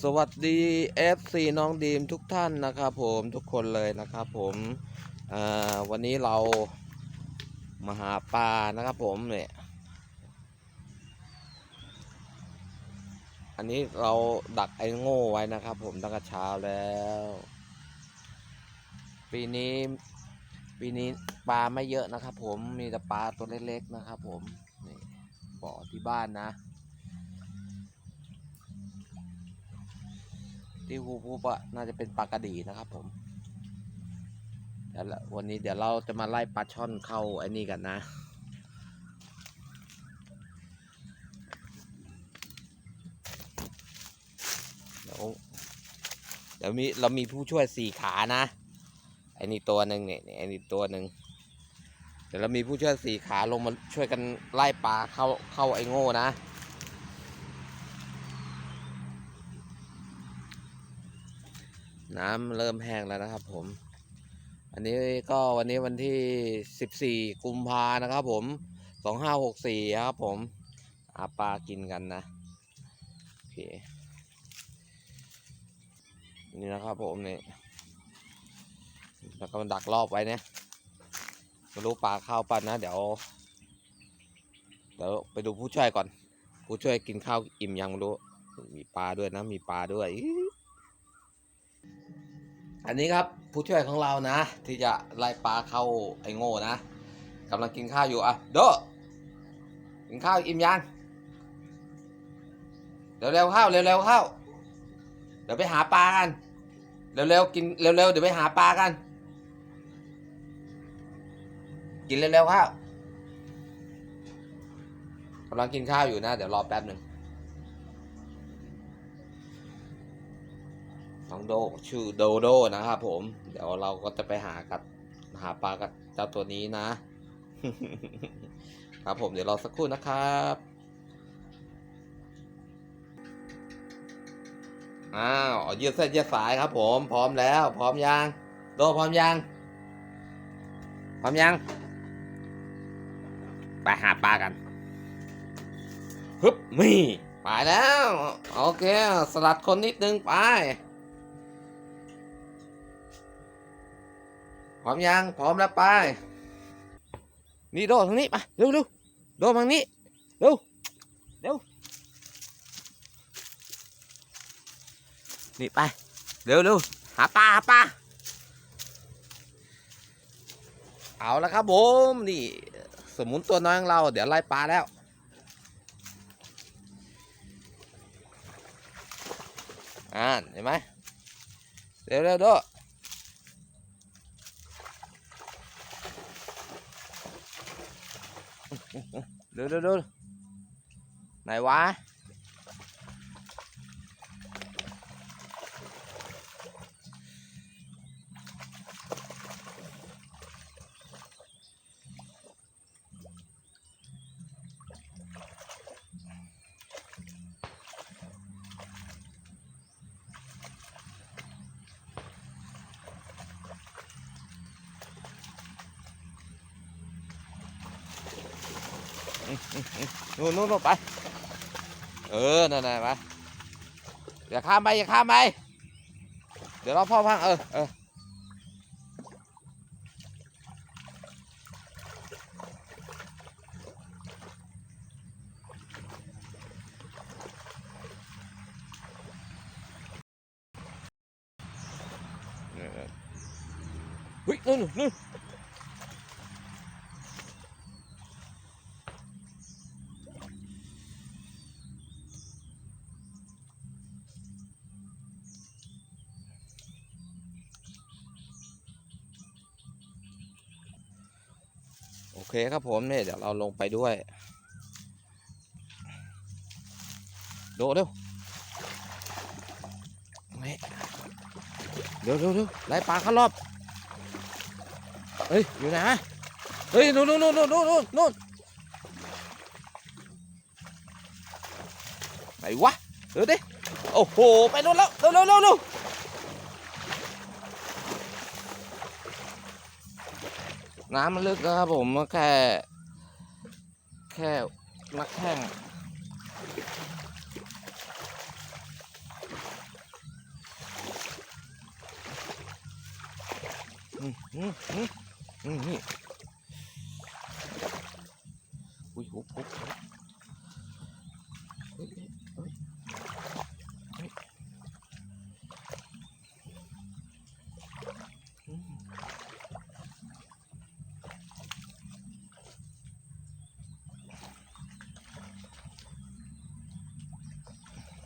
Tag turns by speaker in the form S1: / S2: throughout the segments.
S1: สวัสดี FC น้องดีมทุกท่านนะครับผมทุกคนเลยนะครับผมวันนี้เรามาหาปลานะครับผมเนี่ยอันนี้เราดักไอ้โง่ไว้นะครับผมตั้งแต่เช้าแล้ว ปีนี้ปีนี้ปลาไม่เยอะนะครับผมมีแต่ปลาตัวเล็กๆนะครับผมนี่บ่อที่บ้านนะ ที่ฮูพูปะน่าจะเป็นปลากระดีนะครับผมเดี๋ยววันนี้เดี๋ยวเราจะมาไล่ปลาช่อนเข้าไอ้นี่กันนะเดี๋ยวเดี๋ยวมีเรามีผู้ช่วยสี่ขานะไอ้นี่ตัวหนึ่งเนี่ยเนี่ยไอ้นี่ตัวหนึ่งเดี๋ยวเรามีผู้ช่วยสี่ขาลงมาช่วยกันไล่ปลาเข้าเข้าไอ้โง่นะ น้ำเริ่มแห้งแล้วนะครับผม อันนี้ก็วันนี้วันที่ 14 กุมภานะครับผม 2564 ครับผมอาปลากินกันนะโอเคนี่นะครับผมนี่แล้วก็ดักรอบไว้เนี่ยไม่รู้ปลาเข้าปันนะ เดี๋ยว เดี๋ยวไปดูผู้ช่วยก่อน ผู้ช่วยกินข้าวอิ่มยังไม่รู้ มีปลาด้วยนะ มีปลาด้วย อันนี้ครับผู้ช่วยของเรานะ ที่จะไล่ปลาเข้าไอ้โง่นะกำลังกินข้าวอยู่อะโดกินข้าวอิ่มยังเร็วๆเข้าเร็วๆเข้าเดี๋ยวไปหาปลากันเร็วๆกินเร็วๆเดี๋ยวไปหาปลากัน กินเร็วๆข้ากำลังกินข้าวอยู่นะ เดี๋ยวรอแป๊บหนึ่ง โดชื่อโดโดนะครับผม เดี๋ยวเราก็จะไปหากับหาปลากับเจ้าตัวนี้นะ ครับผมเดี๋ยวรอสักครู่นะครับอ้าวยืดเส้นยืดสายครับผมพร้อมแล้ว พร้อมยังโดพร้อมยังพร้อมยังไปหาปลากันฮึบนี่ไปแล้ว โอเค สลัดคนนิดนึงไป พร้อมยัง พร้อมแล้วไป นี่โดทางนี้มาเร็วเร็วโดทางนี้ เร็ว เร็ว นี่ไป เร็วเร็วหาปลาหาปลา เอาละครับผม นี่ สมุนตัวน้อยของเรา เดี๋ยวไล่ปลาแล้วอ่านเห็นไหมเร็วเร็วโด ดูไหนว นู่นนู่นไป เออนั่นน่ะไปอย่าข้ามไปอย่าข้ามไป เดี๋ยวเราพ่อพังเออเออเฮ้ยนู่นนู่น เคครับผมเนี่ยเดี๋ยวเราลงไปด้วย โดดเร็วนี่เร็วเร็วเร็วไล่ปลาเข้ารอบ เฮ้ย อยู่ไหนเฮ้ยนู่นนู่นนู่นนู่นนู่นนู่นไหนวะ เดี๋ยวดิ โอ้โห ไปนู่นแล้ว เร็วเร็วเร็ว น้ำมันลึกนะครับผมแค่ แค่นักแข้งอืมอืมอืมนี่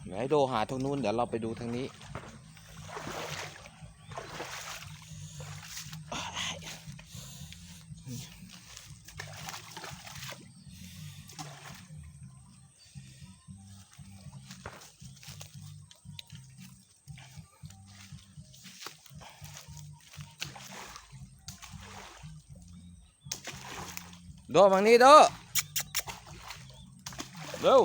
S1: เดี๋ยวให้โดหาทางนู้นเดี๋ยวเราไปดูทางนี้ โดมังนี้โดเร็ว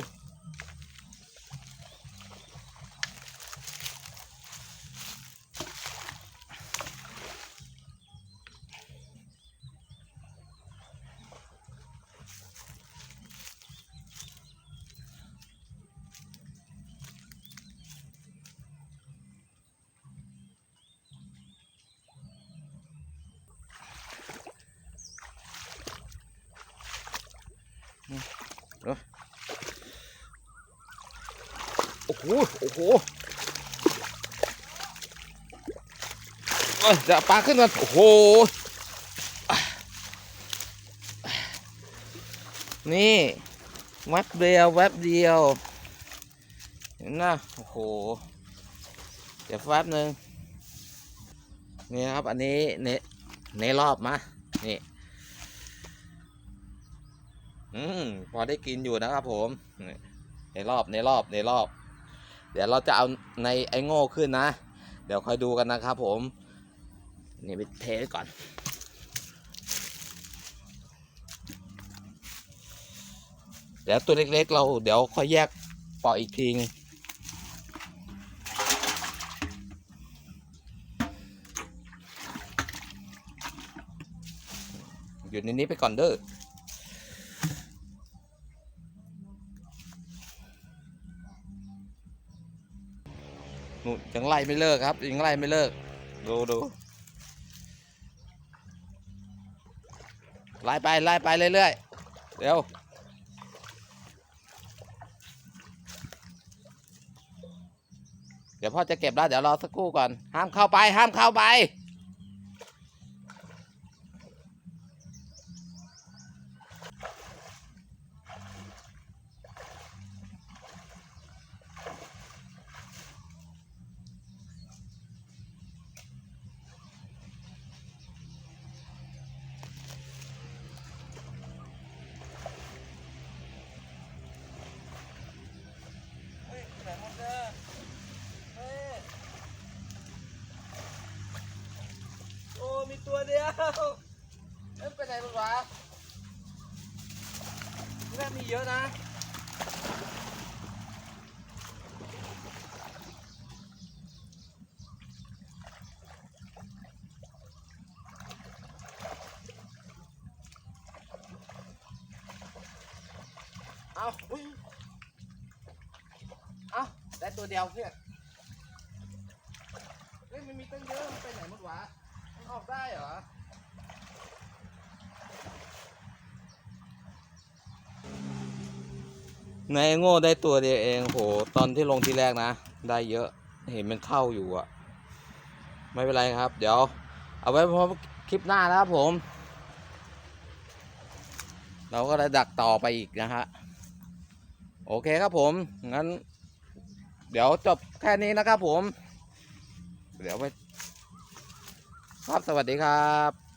S1: โอ้โหโอ้โหเอ้ยจะปลาขึ้นก่อนโอ้โห นี่แวบเดียวแวบเดียว เห็นนะโอ้โห เดี๋ยวแวบหนึ่งนี่ครับ อันนี้เนในรอบมานี่ อืม พอได้กินอยู่นะครับผม ในรอบในรอบในรอบ เดี๋ยวเราจะเอาในไอ้โง่ขึ้นนะ เดี๋ยวคอยดูกันนะครับผม นี่ไปเทก่อน เดี๋ยวตัวเล็กๆ เราเดี๋ยวค่อยแยกปล่อยอีกทีนึงอยู่ในนี้ไปก่อนเด้อ นู่นยังไล่ไม่เลิกครับยังไล่ไม่เลิก ดูดูไล่ไปไล่ไปเรื่อยๆเดี๋ยวเดี๋ยวพ่อจะเก็บแล้วเดี๋ยวรอสักครู่ก่อน ห้ามเข้าไปห้ามเข้าไป เดียวเอ้ยไปไหนหมดวะที่มีเยอะนะ เอาอุ้ยเอาได้ตัวเดียวเพื่อนเฮ้ยมันมีตั้งเยอะมันไปไหนหมดวะมันออกได้เหรอ ในโง่ได้ตัวเดียวเองโหตอนที่ลงที่แรกนะ ได้เยอะเห็นมันเข้าอยู่อะไม่เป็นไรครับ เดี๋ยว เอาไว้พบคลิปหน้านะครับผม เราก็ได้ดักต่อไปอีกนะฮะโอเคครับผม งั้น เดี๋ยวจบแค่นี้นะครับผม เดี๋ยวไปครับสวัสดีครับ